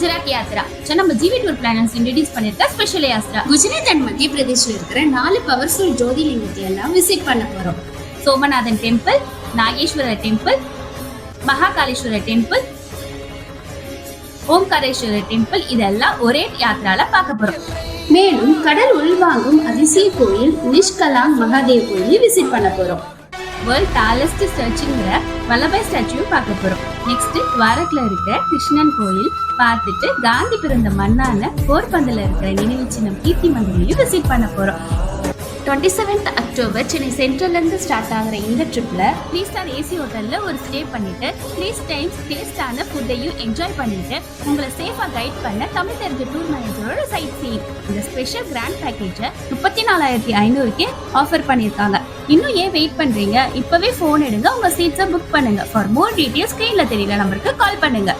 Gujarat yatra. So நம்ம G V tour planners introduce பண்ணிருக்க special yatra. Gujarat and மத்திய பிரதேஷ்ல இருக்கிற நாலு பவர்ஃபுல் ஜோதிலிங்கத்தை எல்லாம் விசிட் பண்ண போறோம். Somanathan temple Nageshwar temple Mahakaleshwar temple Omkareshwar temple இதெல்லாம் ஒரே யாத்ரால பார்க்க போறோம். மேலும் கடல் உள்வாங்கும் அதிசய கோயில் நிஷ்கலாங் மகாதேவ் கோயிலையும் விசிட் பண்ண போறோம். வேர்ல்ட் டாலஸ்ட் ஸ்டாச்சுங்கிற வல்லபாய் ஸ்டாச்சுவும் பார்க்க போறோம். நெக்ஸ்ட் துவாரக்கில் இருக்கிற கிருஷ்ணன் கோயில் பார்த்துட்டு காந்தி பிறந்த மண்ணான போர்பந்தில் இருக்கிற நினைவு சின்னம் கீர்த்தி மந்திரியும் விசிட் பண்ண போறோம். டுவெண்ட்டி செவன்த் அக்டோபர் சென்னை சென்ட்ரல்ல இருந்து ஸ்டார்ட் ஆகிற இந்த ட்ரிப்ல த்ரீ ஸ்டார் ஏசி ஹோட்டல்ல ஒரு ஸ்டே பண்ணிட்டு த்ரீ டைம்ஸ் டேஸ்டான ஃபுட்டையும் என்ஜாய் பண்ணிட்டு உங்களை சேஃபா கைட் பண்ண தமிழ் தெரிஞ்ச டூர் மேனேஜரோட சைட் சீன் இந்த ஸ்பெஷல் கிராண்ட் பேக்கேஜை முப்பத்தி நாலாயிரத்தி ஐநூறுக்கே ஆஃபர் பண்ணியிருக்காங்க. இன்னும் ஏன் வெயிட் பண்றீங்க? இப்பவே ஃபோன் எடுங்க உங்க சீட்ஸை புக் பண்ணுங்க. ஃபார் மோர் டீடைல்ஸ் ஸ்கிரீன்ல தெரியல நம்பருக்கு கால் பண்ணுங்க.